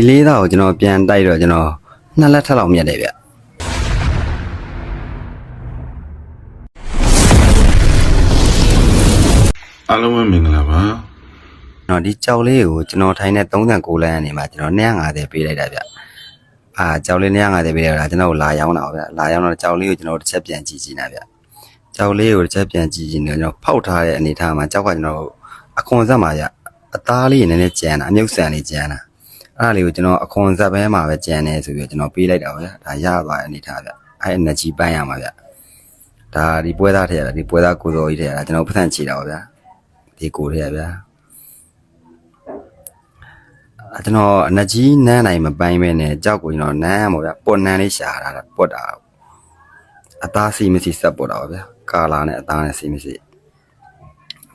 ဒီလေးသားကိုကျွန်တော်ပြန်တိုက်တော့ကျွန်တော်နှစ်လက်ထက်လောက်မြတ်တယ်ဗျအားလုံးပဲမင်္ဂလာပါနော်ဒီကြောက်လေးကိုကျွန်တော်ထိုင်တဲ့39လမ်းအနေမှာကျွန်တော်250ပေးလိုက်တာဗျအာကြောက်လေး250ပေးလိုက်တာကျွန်တော်ကိုလာရောက်တာဗျလာရောက်တော့ကြောက်လေးကိုကျွန်တော်တစ်ချက်ပြန်ကြည့်ကြည့်နေဗျကြောက်လေးကိုတစ်ချက်ပြန်ကြည့်ကြည့်နေကျွန်တော်ဖောက်ထားတဲ့အနေထားမှာကြောက်ကကျွန်တော်အခွန်ဆက်မှာဗျအသားလေးနည်းနည်းကြမ်းတာအမြုပ်ဆန်လေးကြမ်းတာ အဲ့ဒါလေးကိုကျွန်တော်အခွန်ဆက်ပဲမှာပဲကြမ်းနေဆိုပြီးကျွန်တော်ပေးလိုက်တာဗျဒါရသွားတဲ့အနေထားဗျအဲ့ energy ပန်းရမှာဗျဒါဒီပွဲသားထည့်ရတာဒီပွဲသားကိုစော်ကြီးထည့်ရတာကျွန်တော်ပတ်စံချီတာဗျဒီကိုထည့်ရဗျာအဲကျွန်တော်အနကြီးနန်းနိုင်မပိုင်းပဲနဲ့ကြောက်ကိုကျွန်တော်နန်းရမှာဗျပွတ်နန်းလေးရှာတာပွတ်တာအသားစီမရှိဆက်ပွတ်တာပါဗျကာလာနဲ့အသားနဲ့စီမရှိ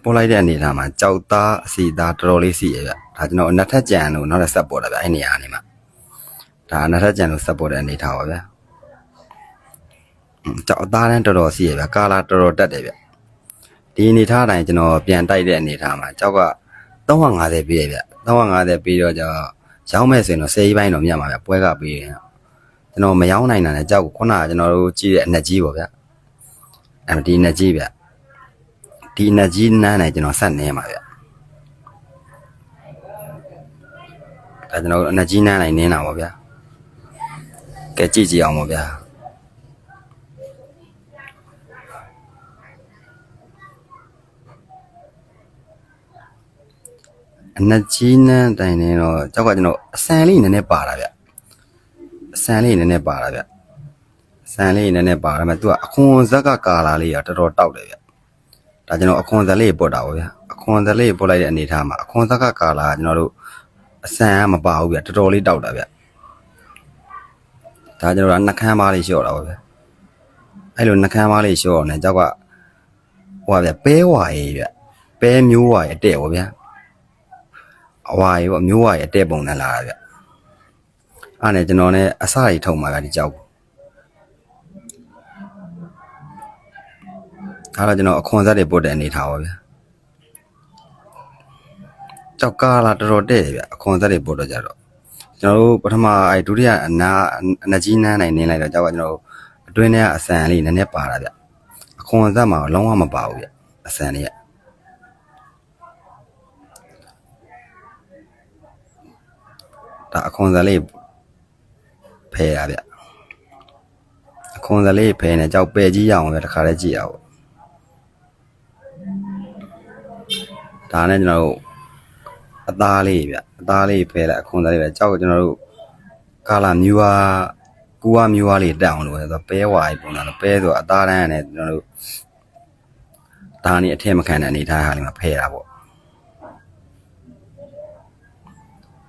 ပွတ်လိုက်တဲ့အနေထားမှာကြောက်သားအစီသားတော်တော်လေးစီရဗျဒါကျွန်တော်အနက်ထက်ကြံလို့နောက်ထပ်ဆက်ပွတ်တာဗျအဲ့နေရာနေမှာဒါအနက်ထက်ကြံလို့ဆက်ပွတ်တဲ့အနေထားပါဗျအင်းကြောက်အသားနဲ့တော်တော်စီရဗျကာလာတော်တော်တက်တယ်ဗျဒီအနေထားတိုင်းကျွန်တော်ပြန်တိုက်တဲ့အနေထားမှာကြောက်က350ပေးရဗျ350ပေးတော့ကျတော့ရောင်းမဲ့ဆိုရင်တော့10ကြီးပိုင်းတော့မြတ်မှာဗျပွဲကပေးရင်ကျွန်တော်မရောင်းနိုင်တာလည်းကြောက်ကိုခုနကကျွန်တော်တို့ကြည့်တဲ့အနက်ကြီးပေါ့ဗျအဲ့ဒီအနက်ကြီးဗျ ဒီအနက်ကြီးနန်းနိုင်ကျွန်တော်ဆက်နေမှာဗျဒါကျွန်တော်အနက်ကြီးနန်းနိုင်နင်းတာပေါ့ဗျကဲကြည့်ကြည့်အောင်ပေါ့ဗျာအနက်ကြီးနန်းတိုင်နေတော့ကြောက်ကကျွန်တော်အဆန်လေးနည်းနည်းပါတာဗျအဆန်လေးနည်းနည်းပါတာဗျအဆန်လေးနည်းနည်းပါဒါပေမဲ့သူကအခွန်ဇက်ကကာလာလေးကတော်တော်တောက်တယ်ဗျ ဒါကျွန်တော်အခွန်ဇက်လေးပုတ်တာပေါ့ဗျအခွန်ဇက်လေးပုတ်လိုက်တဲ့အနေထားမှာအခွန်ဇက်ကကာလာကကျွန်တော်တို့အဆန်ကမပါဘူးဗျတော်တော်လေးတောက်တာဗျဒါကျွန်တော်ကနှကန်းပါးလေးလျှော့တာပေါ့ဗျအဲ့လိုနှကန်းပါးလေးလျှော့အောင်ねကြောက်ကဟိုပါဗျပဲဝါရေးဗျပဲမျိုးဝါရေးအတဲ့ပေါ့ဗျအဝါရီပေါ့မျိုးဝါရီအတဲ့ပုံနဲ့လာတာဗျအဲ့နဲ့ကျွန်တော်လည်းအစရီထုံပါဗျဒီကြောက် ကိုအဲ့တော့ကျွန်တော်အခွန်ဆက်တွေပုတ်တဲ့အနေထားပါဗျကြောက်ကားလာတော်တော်တဲ့ဗျအခွန်ဆက်တွေပုတ်တော့ကြတော့ကျွန်တော်တို့ပထမအဲဒုတိယအနာအနကြီးနန်းနိုင်နင်းလိုက်တော့ကြောက်ကကျွန်တော်တို့အတွင်းထဲကအဆန်လေးနည်းနည်းပါတာဗျအခွန်ဆက်မှာလုံးဝမပါဘူးဗျအဆန်လေးကဒါအခွန်စလေးဖယ်ရဗျအခွန်စလေးဖယ်နေကြောက်ပယ်ကြီးရအောင်ဗျတခါတည်းကြည့်ရအောင် ဒါနဲ့ကျွန်တော်တို့အသားလေးဗျအသားလေးဖယ်လိုက်အခွန်စလေးပဲကြောက်ကျွန်တော်တို့ကာလာမြူဟာကူဝမြူဟာလေးတက်အောင်လို့ဆိုတော့ပဲဝါကြီးပုံစံလို့ပဲဆိုတော့အသားတန်းနဲ့ကျွန်တော်တို့ဒါနေအထက်မခံတဲ့အနေထားဟာလေးမှာဖယ်တာပေါ့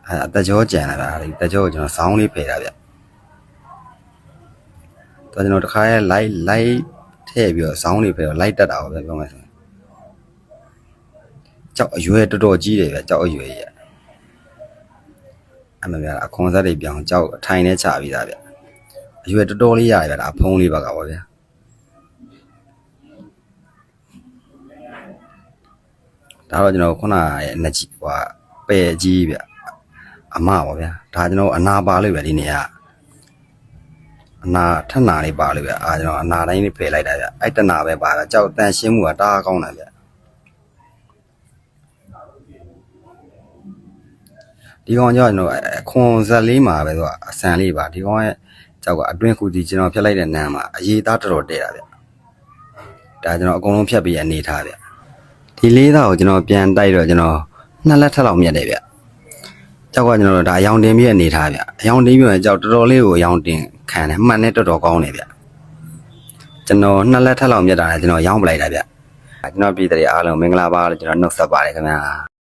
အဲအတကြောကြံလာတာဒီတကြောကိုကျွန်တော်ဆောင်းလေးဖယ်တာဗျတော့ကျွန်တော်တခါရဲ light light ထည့်ပြီးတော့ဆောင်းလေးဖယ်တော့ light တက်တာပေါ့ဗျပြောမယ်ဆိုရင် ကြောက်အရွယ်တော်တော်ကြီးတယ်ဗျကြောက်အရွယ်ကြီးအမှန်ဗျာအခွန်စားတွေပြောင်းကြောက်အထိုင်နဲ့ချပြီးသားဗျအရွယ်တော်တော်လေးရတယ်ဗျဒါဖုံးလေးပါကပါဗျဒါတော့ကျွန်တော်ခုနရဲ့အနကြီးဟိုပယ်ကြီးဗျအမပါဗျာဒါကျွန်တော်အနာပါလို့ပဲဒီနေရာအနာထက်နာလေးပါလို့ဗျာအာကျွန်တော်အနာတိုင်းလေးဖယ်လိုက်တာဗျအဲ့တနာပဲပါဗျာကြောက်တန်ရှင်းမှုကတအားကောင်းတယ်ဗျ ဒီကောင်ကြောင့်ကျွန်တော်အခွန်ဇက်လေးမှာပဲသူကအဆန်လေးပါဒီကောင်ရဲ့ကြောက်ကအတွင်းခုဒီကျွန်တော်ဖြတ်လိုက်တဲ့နန်းမှာအရေးသားတော်တော်တဲ့တာဗျဒါကျွန်တော်အကုန်လုံးဖြတ်ပြီးအနေထားဗျဒီလေးသားကိုကျွန်တော်ပြန်တိုက်တော့ကျွန်တော်နှစ်လက်ထက်လောက်မြတ်တယ်ဗျကြောက်ကကျွန်တော်တို့ဒါအယောင်တင်ပြီးအနေထားဗျအယောင်တင်ပြီးတော့ကြောက်တော်တော်လေးကိုအယောင်တင်ခံတယ်မှန်နဲ့တော်တော်ကောင်းတယ်ဗျကျွန်တော်နှစ်လက်ထက်လောက်မြတ်တာလည်းကျွန်တော်ရောင်းပလိုက်တာဗျကျွန်တော်ပြည်သူတွေအားလုံးမင်္ဂလာပါလို့ကျွန်တော်နှုတ်ဆက်ပါတယ်ခင်ဗျာ